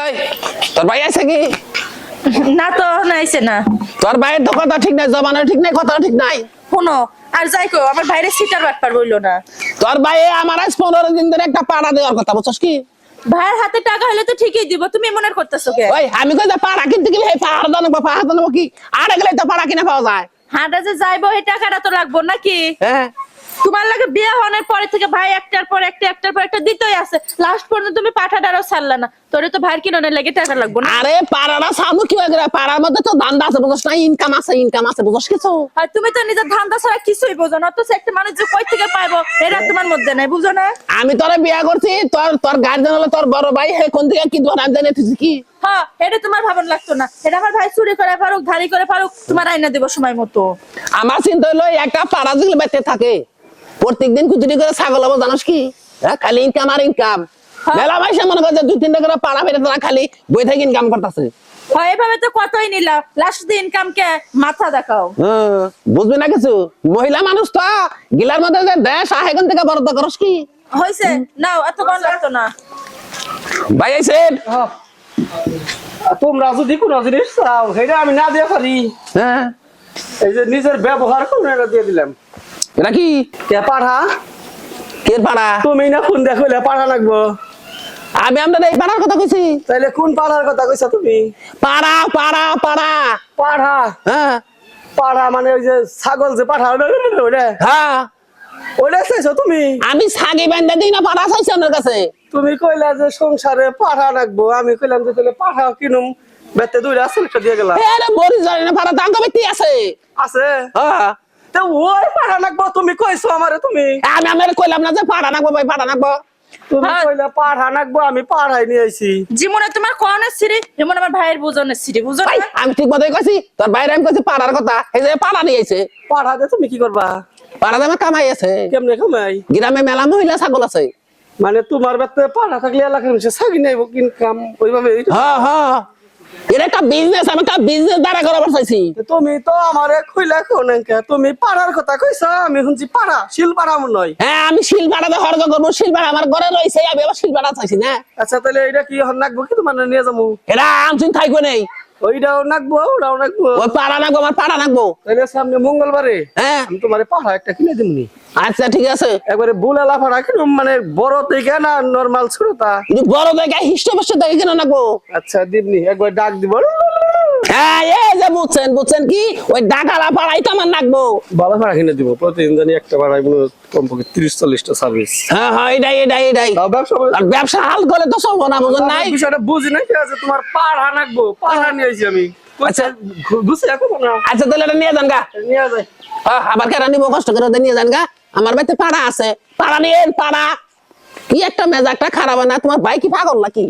এই তোর ভাই আছে কি? না তো নাইছে না। তোর ভাইয়ের তো কথা ঠিক নাই জমানো ঠিক নাই কথা ঠিক নাই। শোনো আর যাই কো আমার বাইরে সিটার ব্যাপার বলল না। তোর ভাই আমার আজ পনেরো দিন ধরে একটা পাড়া দেওয়ার কথা বুঝছস কি? ভাইয়ের হাতে টাকা হলে তো ঠিকই দিব তুমি মনে করতেছো কে? ওই আমি কই যে পাড়া কিনতে গেলে এই পাহাড় দানো পাহাড় দানো কি? আর গেলে তো পাড়া কিনে পাওয়া যায়। হাঁটা যে যাইবো এই টাকাটা তো লাগবো নাকি? হ্যাঁ। তোমার লাগে বিয়ে হওয়ার পরে থেকে ভাই একটার পর একটা, একটার পর একটা দিতেই আছে। লাস্ট পর্যন্ত তুমি পাঠাটারও ছাড়লা না। তোরে তো ভাইয়ের কিনে লেগে টাকা লাগবো না। আরে পাড়াটা সামু পাড়ার মধ্যে তো ধান্দা আছে বুঝছ না? ইনকাম আছে ইনকাম আছে বুঝছ কিছু? আর তুমি তো নিজের ধান্দা ছাড়া কিছুই বোঝো না অথচ একটা মানুষ যে কই থেকে পাইবো এটা তোমার মধ্যে নাই বুঝো না? আমি তোরে বিয়া করছি তোর তোর গার্জেন হলো তোর বড় ভাই হে কোন থেকে কি তুই কি? হ্যাঁ এটা তোমার ভাবন লাগতো না। এটা আমার ভাই চুরি করে পারুক ধারি করে পারুক তোমার আইনা দেবো সময় মতো। আমার চিন্তা হলো একটা পাড়া যেগুলো বেঁচে থাকে প্রত্যেকদিন কুচুরি করে ছাগল হব জানোস কি? হ্যাঁ, খালি ইনকাম আর ইনকাম হ্যাঁ। মেলা মাইসে মনে করছে দুই তিনটা করে পাড়া বেড়ে তারা খালি বই থেকে ইনকাম করতেছে। হয় এভাবে তো কতই নিলা? লাস্ট দিন ইনকাম কে মাথা দেখাও। বুঝবি না কিছু? মহিলা মানুষ তো গিলার মধ্যে যে দেশ আহে এখান থেকে তো করস কি? নাও এত কম লাগতো না। ভাই আইসেন তোমরা যদি কোনো জিনিস চাও সেটা আমি না দিয়ে পারি। হ্যাঁ। এই যে নিজের ব্যবহার করুন এটা দিয়ে দিলাম। এটা কি? কে পাঠা কে পাড়া? তুমি না কোন দেখলে পাঠা লাগবো। আমি আমরা এই পাড়ার কথা কইছি। তাইলে কোন পাঠার কথা কইছা তুমি? পাড়া পাড়া পাড়া। পাঠা হ্যাঁ। পাঠা মানে ওই যে ছাগল যে পাঠা ওটা হ্যাঁ। ওটা চাইছো তুমি? আমি সাগি বান্ধা দিই না পাড়া চাইছি আমার কাছে? তুমি কইলা যে সংসারে পাঠা রাখব। আমি কইলাম যে তাহলে পাঠা কিনুম। বেতে দুইটা আছে একটা দিয়ে গেলাম। এরে বড়ি জানি না পাড়া দাঙ্গা বেটি আছে। আছে? হ্যাঁ। তো ওই পাঠা রাখব তুমি কইছো আমারে তুমি? আমি আমার কইলাম না যে পাড়া নাকবো ভাই পাড়া নাকবো তুমি হ্যাঁ। আমি পাঠাই নিয়ে আইছি। জীবনে তোমার কনের সিঁড়ি? যেমন আমার ভাইয়ের বুঝনের সিঁড়ি বুঝো ভাই আমি ঠিক মতোই কইছি তোর বাইরে আমি কইছি পাড়ার কথা এই যে পাড়া নিয়ে আইছে। পাঠা দিয়ে তুমি কি করবা? পাড়া দামে কামাই আছে। কেমনে কামাই? গ্রামে মেলা মহিলা ছাগল আছে। মানে তোমার বেতে পাড়া থাকলে এলাকার ছাগি নাইব নাই ইনকাম ওইভাবে হ্যাঁ হ্যাঁ। এটা একটা বিজনেস আমি একটা বিজনেস দ্বারা করাবার চাইছি। তুমি তো আমারে কইলা কোন তুমি পাড়ার কথা কইছ আমি শুনছি পাড়া শিল পাড়া নয় হ্যাঁ আমি শিলপাড়াতে করব শিলপাড়া আমার ঘরে আমি আবার শিলপাড়া চাইছি না। আচ্ছা তাহলে এটা কি হন নাকবো কি তোমার নিয়ে যাব? এটা আমচিন থাকব নেই। ওইটাও নাকবো ওটাও নাকবো। ওই পাড়া নাকবো আমার পাড়া নাকবো। তাহলে সামনে মঙ্গলবারে হ্যাঁ। আমি তোমারে পাড়া একটা কিনে দিমনি। আচ্ছা ঠিক আছে। একবারে বুলালা পাড়া কিনুম মানে বড় থেকে না নর্মাল ছোটটা কিন্তু বড় জায়গায় হিষ্ট বসে দেখে কেন নাকবো আচ্ছা দিবনি একবার ডাক দিব। হ্যাঁ এই যে বুঝছেন বুঝছেন কি? ওই ডাকালা পাড়াই তো আমার নাকবো ভালো পাড়া কিনে দিব প্রতিদিন জানি একটা পাড়ায় মনে কমপক্ষে তিরিশ চল্লিশটা সার্ভিস হ্যাঁ হ্যাঁ এটাই এটাই এটাই। ব্যবসা আর ব্যবসা হাল করে তো সব না বুঝুন নাই? বিষয়টা বুঝি না কি আছে তোমার পাড়া নাকবো পাড়া নিয়ে আমি। আচ্ছা। বুঝছি এখন না? আচ্ছা তাহলে এটা নিয়ে যান গা। নিয়ে যাই। হ্যাঁ, আবার কেন নিবো? কষ্ট করে নিয়ে যান গা। আমার বাড়িতে পাড়া আছে। পাড়া নিয়ে পাড়া। কি একটা মেজাজটা খারাপ না? তোমার ভাই কি পাগল নাকি?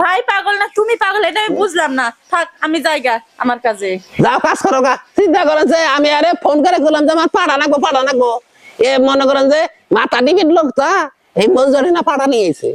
ভাই পাগল না তুমি পাগল এটা আমি বুঝলাম না। থাক আমি যাইগা আমার কাজে। যাও কাজ করো গা। চিন্তা করো যে আমি আরে ফোন করে করলাম যে আমার পাড়া নাকবো পাড়া নাকবো এ মনে করেন যে মাথা ডিবির লোক তা এই মজুরি না পাড়া নিয়েছে